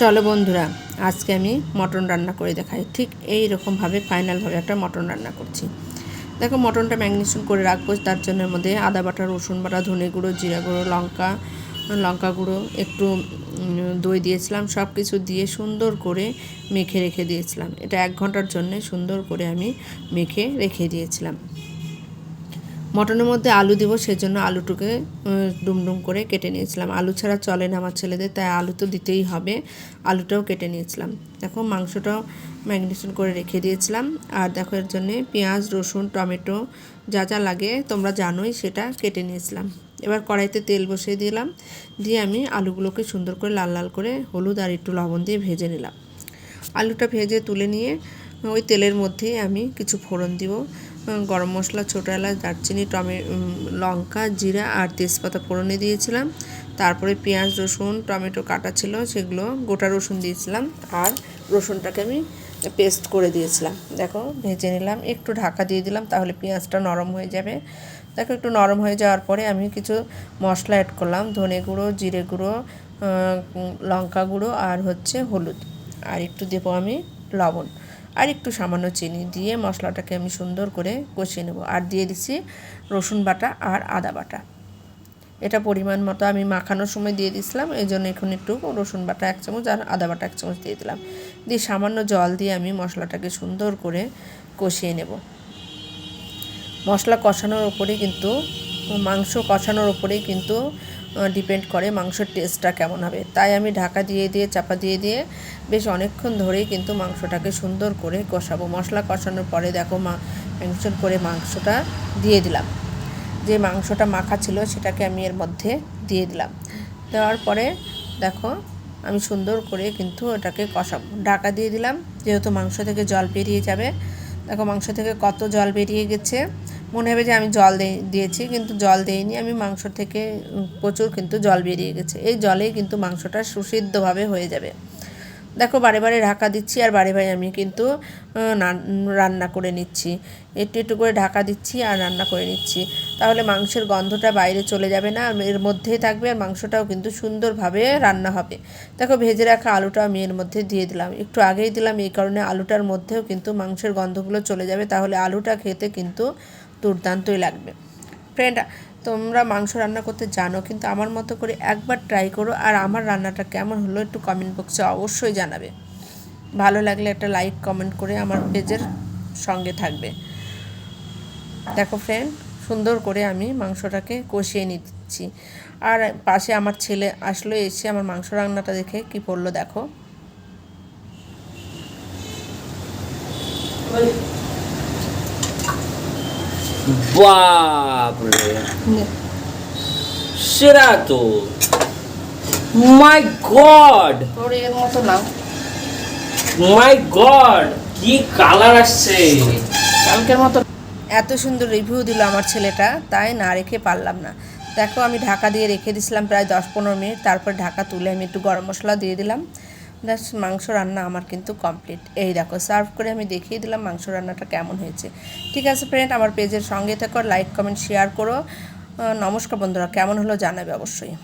চলো বন্ধুরা, আজকে আমি মটন রান্না করে দেখাই। ঠিক এই রকমভাবে ফাইনালভাবে একটা মটন রান্না করছি। দেখো, মটনটা ম্যাগনেশন করে রাখব, তার জন্য মধ্যে আদা বাটা, রসুন বাটা, ধনে গুঁড়ো, জিরা গুঁড়ো, লঙ্কা লঙ্কা গুঁড়ো, একটু দই দিয়েছিলাম সব কিছু দিয়ে সুন্দর করে মেখে রেখে দিয়েছিলাম। এটা এক ঘণ্টার জন্য সুন্দর করে আমি মেখে রেখে দিয়েছিলাম। মটনের মধ্যে আলু দিব, সেজন্য আলুটুকে ডুমডুম করে কেটে নিয়েছিলাম। আলু ছাড়া চলে না আমার ছেলেদের, তাই আলু তো দিতেই হবে। আলুটাও কেটে নিয়েছিলাম। দেখো মাংসটাও ম্যাগনেশন করে রেখে দিয়েছিলাম। আর দেখো এর জন্যে পেঁয়াজ, রসুন, টমেটো যা যা লাগে, তোমরা জানোই সেটা কেটে নিয়েছিলাম। এবার কড়াইতে তেল বসিয়ে দিলাম। দিয়ে আমি আলুগুলোকে সুন্দর করে লাল লাল করে হলুদ আর একটু লবণ দিয়ে ভেজে নিলাম। আলুটা ভেজে তুলে নিয়ে ওই তেলের মধ্যেই আমি কিছু ফোড়ন দিব। গরম মশলা, ছোটো এলাচ, দারচিনি, টমে লঙ্কা, জিরা আর তেজপাতা ফোড়নে দিয়েছিলাম। তারপরে পেঁয়াজ, রসুন, টমেটো কাটা ছিল, সেগুলো গোটা রসুন দিয়েছিলাম আর রসুনটাকে আমি পেস্ট করে দিয়েছিলাম। দেখো, ভেজে নিলাম, একটু ঢাকা দিয়ে দিলাম, তাহলে পেঁয়াজটা নরম হয়ে যাবে। দেখো, একটু নরম হয়ে যাওয়ার পরে আমি কিছু মশলা অ্যাড করলাম, ধনে গুঁড়ো, জিরে গুঁড়ো লঙ্কা গুঁড়ো আর হচ্ছে হলুদ। আর একটু দেবো আমি লবণ। আর একটু সামান্য চিনি দিয়ে মশলাটাকে আমি সুন্দর করে কষিয়ে নেব। আর দিয়ে দিচ্ছি রসুন বাটা আর আদা বাটা। এটা পরিমাণ মতো আমি মাখানোর সময় দিয়ে দিয়েছিলাম এই জন্য এখন একটু রসুন বাটা এক চামচ আর আদা বাটা এক চামচ দিয়ে দিলাম। দিয়ে সামান্য জল দিয়ে আমি মশলাটাকে সুন্দর করে কষিয়ে নেব। মশলা কষানোর ওপরেই কিন্তু, মাংস কষানোর ওপরেই কিন্তু ডিপেন্ড করে মাংসের টেস্টটা কেমন হবে। তাই আমি ঢাকা দিয়ে দিয়ে, চাপা দিয়ে দিয়ে বেশ অনেকক্ষণ ধরেই কিন্তু মাংসটাকে সুন্দর করে কষাবো। মশলা কষানোর পরে দেখো মা ম্যাংসন করে মাংসটা দিয়ে দিলাম। যে মাংসটা মাখা ছিল সেটাকে আমি এর মধ্যে দিয়ে দিলাম। দেওয়ার পরে দেখো আমি সুন্দর করে কিন্তু ওটাকে কষাবো। ঢাকা দিয়ে দিলাম, যেহেতু মাংস থেকে জল বেরিয়ে যাবে। দেখো মাংস থেকে কত জল বেরিয়ে গেছে। মনে হবে যে আমি জল দিয়ে- দিয়েছি, কিন্তু জল দিইনি। আমি মাংস থেকে প্রচুর কিন্তু জল বেরিয়ে গেছে। এই জলেই কিন্তু মাংসটা সুসিদ্ধভাবে হয়ে যাবে। দেখো, বারে বারে ঢাকা দিচ্ছি আর বারে বারে আমি কিন্তু রান্না করে নিচ্ছি। একটু একটু করে ঢাকা দিচ্ছি আর রান্না করে নিচ্ছি। তাহলে মাংসের গন্ধটা বাইরে চলে যাবে না এর মধ্যেই থাকবে আর মাংসটাও কিন্তু সুন্দরভাবে রান্না হবে। দেখো, ভেজে রাখা আলুটা আমি এর মধ্যে দিয়ে দিলাম। একটু আগেই দিলাম, এই কারণে আলুটার মধ্যেও কিন্তু মাংসের গন্ধগুলো চলে যাবে। তাহলে আলুটা খেতে কিন্তু দুর্দান্তই লাগবে। ফ্রেন্ড তোমরা মাংস রান্না করতে জানো, কিন্তু আমার মতো করে একবার ট্রাই করো আর আমার রান্নাটা কেমন হলো একটু কমেন্ট বক্সে অবশ্যই জানাবে। ভালো লাগলে একটা লাইক কমেন্ট করে আমার পেজের সঙ্গে থাকবে। দেখো ফ্রেন্ড সুন্দর করে আমি মাংসটাকে কষিয়ে নিচ্ছি। আর পাশে আমার ছেলে আসলো, এসে আমার মাংস রান্নাটা দেখে কি পড়ল দেখো। বাপরে। সেরা তো। মাই গড তোর এর মতো নাও। মাই গড কি কালার আসছে। কালকের মতো এত সুন্দর রিভিউ দিল আমার ছেলেটা তাই না রেখে পারলাম না। দেখো আমি ঢাকা দিয়ে রেখে দিয়েছিলাম প্রায় দশ পনেরো মিনিট তারপর ঢাকা তুলে আমি একটু গরম মশলা দিয়ে দিলাম। ব্যাস মাংস রান্না আমার কিন্তু কমপ্লিট এই দেখো সার্ভ করে আমি দেখিয়ে দিলাম মাংস রান্নাটা কেমন হয়েছে। ঠিক আছে ফ্রেন্ড আমার পেজের সঙ্গে থাকো লাইক কমেন্ট শেয়ার করো। নমস্কার বন্ধুরা, কেমন হলো জানাবে অবশ্যই।